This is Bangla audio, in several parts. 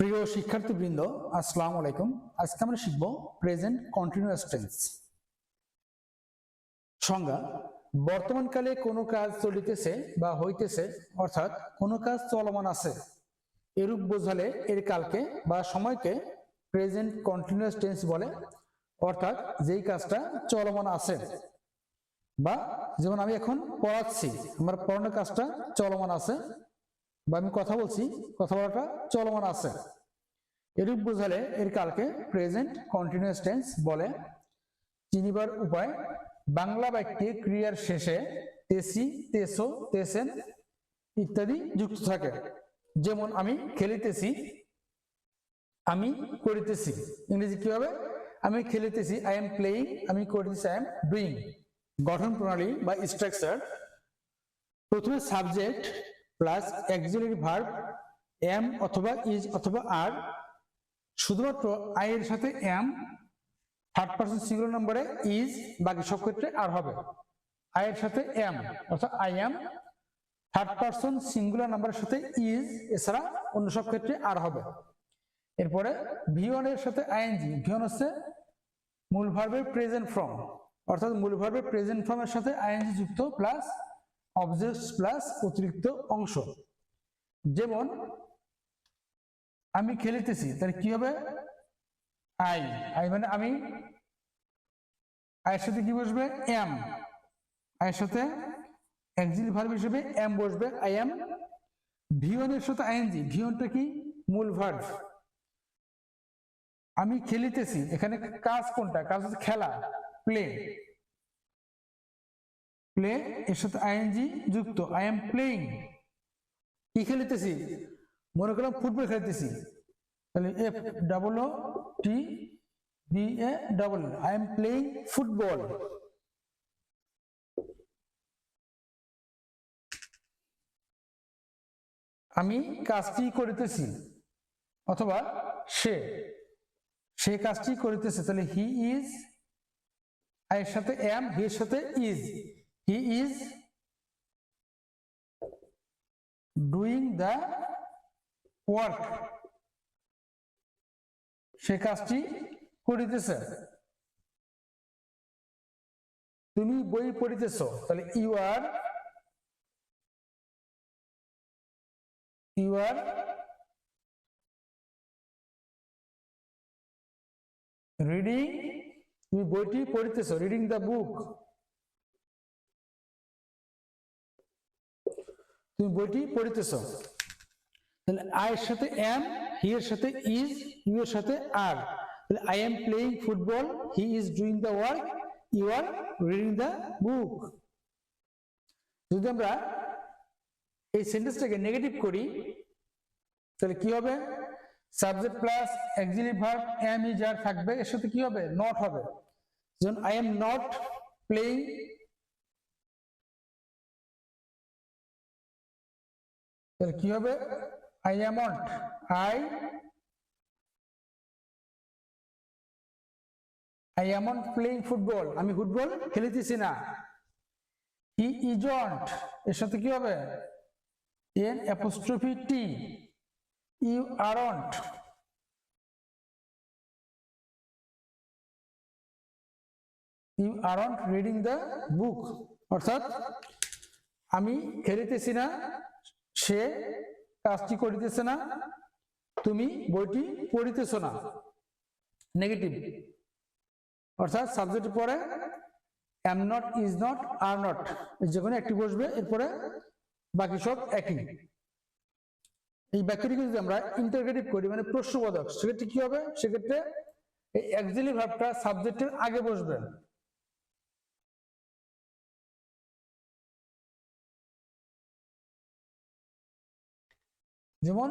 প্রিয় শিক্ষার্থীবৃন্দ, আসসালামু আলাইকুম। আজকে আমরা শিখব প্রেজেন্ট কন্টিনিউয়াস টেন্স সংজ্ঞা, বর্তমানকালে কোনো কাজ চলিতেছে বা হইতেছে, অর্থাৎ কোনো কাজ চলমান আছে, এরূপ বোঝালে এর কালকে বা সময়কে প্রেজেন্ট কন্টিনিউয়াস টেন্স বলে, অর্থাৎ যেই কাজটা চলমান আছে। বা যেমন আমি এখন পড়াচ্ছি, আমার পড়ানোর কাজটা চলমান আছে বা আমি কথা বলছি, কথা বলাটা চলমান আছে। এরূপ বোঝালে এর কালকে প্রেজেন্ট কন্টিনিউয়াস টেন্স বলে। চিনিবার উপায়, বাংলা বাক্যে ক্রিয়ার শেষে তেসি, তেসো, তেসেন ইত্যাদি যুক্ত থাকে। যেমন, আমি খেলিতেছি, আমি করিতেছি। ইংরেজি কি হবে আমি খেলিতেছি আই এম প্লেয়িং আমি করিতেছি আই এম ডুইং গঠন প্রণালী বা স্ট্রাকচার প্রথমে subject plus auxiliary verb am অথবা ইজ অথবা আর শুধুমাত্র আই এর সাথে এম থার্ড পার্সন সিঙ্গুলার নম্বরে ইজ বাকি সব ক্ষেত্রে আর হবে। আই এর সাথে এম অর্থাৎ I am third person singular নাম্বারের সাথে ইজ এছাড়া অন্য সব ক্ষেত্রে আর হবে। এরপরে ভিওন এর সাথে আইএনজি ভিওন হচ্ছে মূল ভার্বের প্রেজেন্ট ফর্ম অর্থাৎ মূল ভার্বের প্রেজেন্ট ফর্মের সাথে আইএনজি যুক্ত প্লাস অবজেক্ট প্লাস অতিরিক্ত অংশ। যেমন, আমি খেলিতেছি, তাহলে কি হবে? আই। আই মানে আমি আয়ের সাথে কি বসবে? এম। আয়ের সাথে এক্সিল ভার্ব হিসেবে এম বসবে। আই এম ভিওন এর সাথে আইএনজি। ভিওনটা কি? মূল ভার্ব। আমি খেলিতেছি। এখানে কাজ কোনটা? কাজ হচ্ছে খেলা, প্লে। প্লে এর সাথে আইএনজি যুক্ত। আই এম প্লেইং কি খেলিতেছি? মনে করলাম ফুটবল খেলতেছি। তাহলে F double O T B A double I am playing football আমি কাজটি করিতেছি, অথবা সে সে কাজটি করিতেছে। তাহলে হি ইজ এর সাথে এম হি এর সাথে is he is doing the work সে কাজটি করিতেছে। তুমি বই পড়িতেছ, তাহলে you are you are reading তুমি বইটি পড়িতেছ রিডিং দ্য বুক তুমি বইটি পড়িতেছ। তাহলে আই এর সাথে এম হি এর সাথে ইজ ইউ এর সাথে আর তাহলে I am playing football he is doing the work you are reading the book যদি আমরা এই সেন্টেন্সটাকে নেগেটিভ করি, তাহলে কি হবে? Subject plus auxiliary verb am is are থাকবে। এর সাথে কি হবে? নট হবে। যেমন আই এম নট প্লেইং তাহলে কি হবে? I amn't I I amn't playing football আমি ফুটবল খেলিতেছি না। হি ইজন্ট এর সাথে কি হবে? N apostrophe T you aren't you aren't reading the book অর্থাৎ, আমি খেলিতেছি না। সে কাজটি করিতেছে না, তুমি বইটি পড়িতেছ না। নেগেটিভ অর্থাৎ সাবজেক্টের পরে am not is not are not যে কোনো একটি বসবে, এরপরে বাকি সব একই। এই বাক্যটিকে যদি আমরা ইন্টারগ্রেটিভ করি মানে প্রশ্নবোধক, সেক্ষেত্রে কি হবে? সেক্ষেত্রে এই অ্যাক্সিলি ভাবটা সাবজেক্টের আগে বসবে। যেমন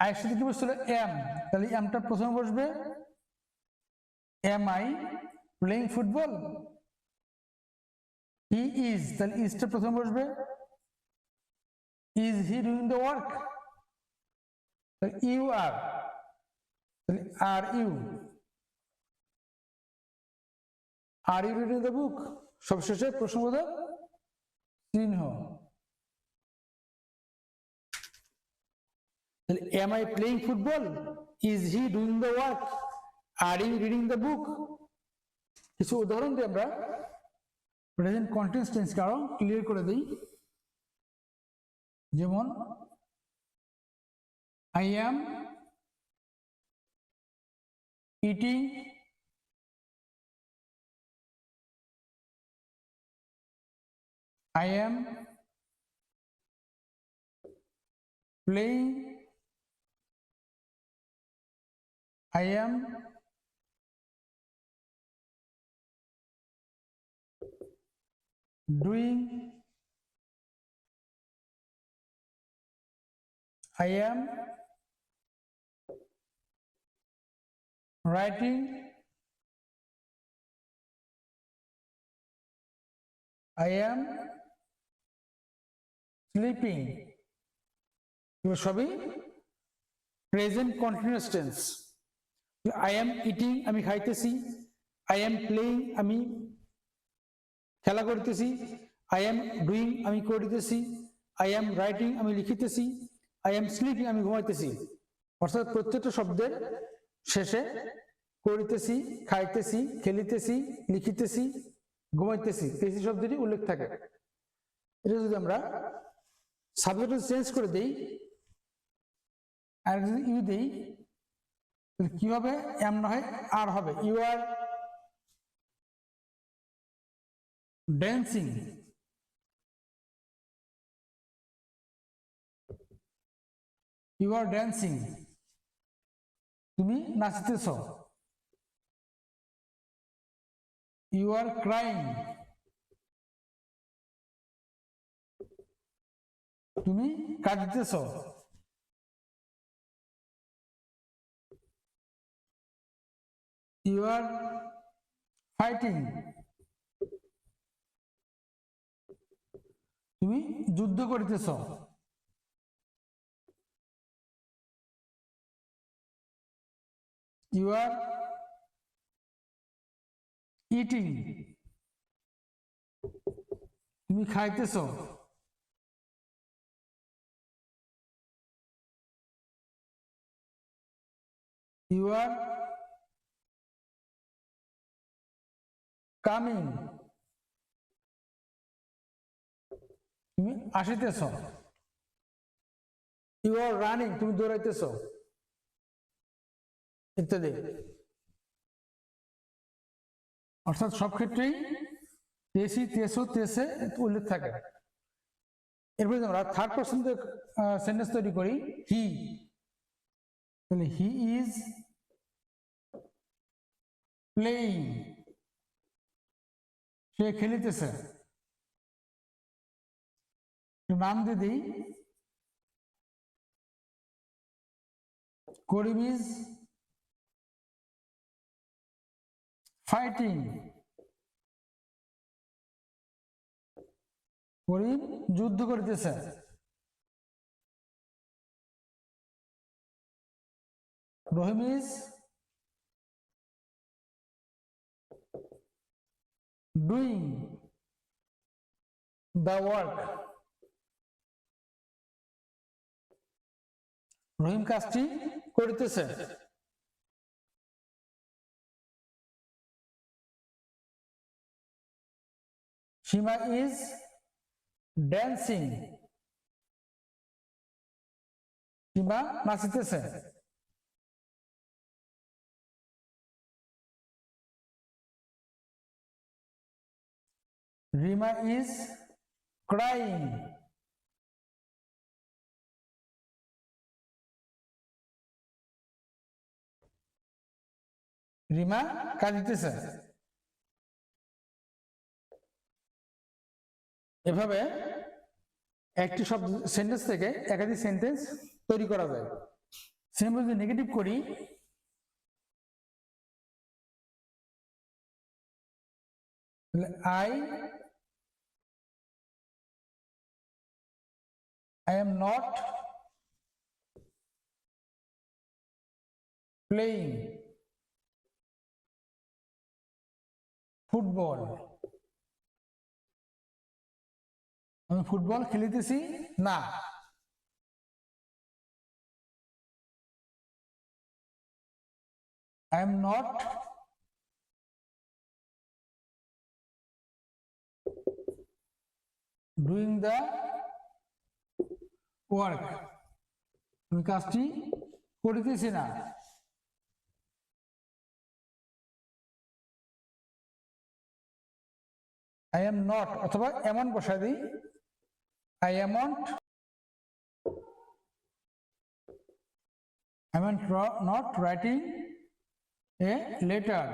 আয়ের কি বসছিল? এম তাহলে এমটা প্রথমে বসবে am I playing football he is তাহলে ইজটা প্রথমে বসবে। Is he doing the work you are তাহলে are you are you reading the book সবশেষে প্রশ্নবোধক চিহ্ন। Am I playing football is he doing the work are you reading the book কিছু উদাহরণ দিয়ে আমরা। প্রেজেন্ট কন্টিনিউয়াস টেন্সকে আরও ক্লিয়ার করে দিই। যেমন I am eating I am playing. I am doing. I am writing. I am sleeping এগুলো সবই present continuous tense I am eating আমি খাইতেছি। আই এম প্লেইং আমি খেলা করতেছি। আই এম ডুইং আমি করিতেছি। আই এম রাইটিং আমি লিখিতেছি। আই এম স্লিপিং আমি ঘুমাইতেছি। অর্থাৎ প্রত্যেকটা শব্দের শেষে করিতেছি খাইতেছি, খেলিতেছি, লিখিতেছি, ঘুমাইতেছি। তেসি শব্দটি উল্লেখ থাকে। এটা যদি আমরা সাবজেক্ট চেঞ্জ করে দেই, আর ইউ দেই কি হবে এম না হয় আর হবে। You are dancing you are dancing তুমি নাচতেছ। ইউ আর ক্রাইং তুমি কাঁদতেছ। ইউ আর ফাইটিং তুমি যুদ্ধ করিতেছ। ইউ আর ইটিং তুমি খাইতেছ। You are coming তুমি আসিতেছ। ইউ আর রানিং তুমি দৌড়াইতেছ। ইত্যাদি। অর্থাৎ সব ক্ষেত্রেই তেসি, তেসো, তেসে উল্লেখ থাকে। এরপরে আমরা থার্ড পার্সন সেন্টেন্স তৈরি করি হি তাহলে হি ইজ প্লেইং সে খেলিতেছে। নাম দিয়ে দিই। করিম ইজ ফাইটিং। করিম যুদ্ধ করিতেছে। Rahim is doing the work Rahim কাজটি করিতেছে। সীমা is dancing Seema নাচিতেছে। Rima is crying. Rima কাঁদিতেছে। এভাবে একটি শব্দ সেন্টেন্স থেকে একাধিক সেন্টেন্স তৈরি করা যায়। সেম যদি নেগেটিভ করি I I am not playing football আমি ফুটবল খেলিতেছি? না। I am not doing the work আমি কাজটি করিতেছি না। আই এম নট অথবা এমন বসাই দিই। I am I am not writing a letter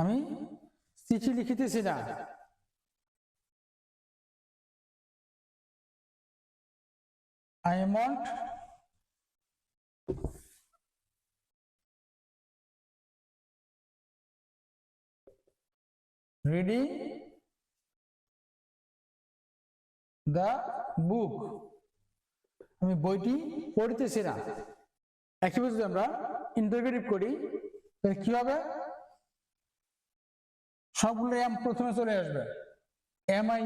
আমি চিঠি লিখিতেছি না। I not reading the book. আমি বইটি পড়তেছি না। একইভাবে যদি আমরা ইন্টারগ্রেটিভ করি। তাহলে কি হবে? সবগুলো এম প্রথমে চলে আসবে। Am I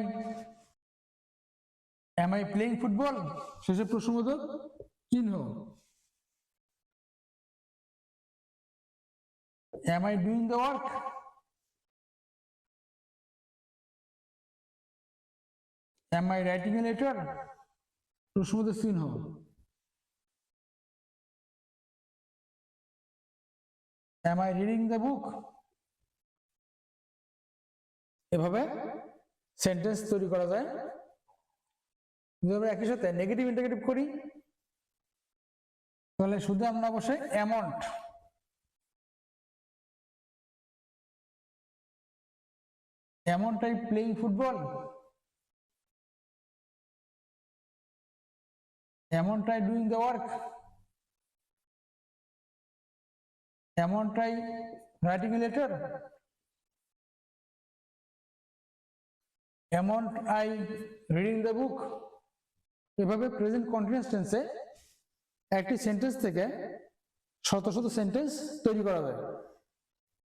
am I playing football শেষে প্রশ্নবোধক চিহ্ন। Am I doing the work am I writing a letter প্রশ্নবোধক চিহ্ন। Am I reading the book? এভাবে সেন্টেন্স তৈরি করা যায়। আমরা একই সাথে নেগেটিভ ইন্টারগেটিভ করি, তাহলে শুধু আমরা বসে অ্যামাউন্ট অ্যামাউন্টটাই প্লেইং ফুটবল অ্যামাউন্টটাই doing the work অ্যামাউন্টটাই writing letter am I reading the book এভাবে প্রেজেন্ট কন্টিনিউয়াস টেন্সে একটি সেন্টেন্স থেকে শত শত সেন্টেন্স তৈরি করা যায়।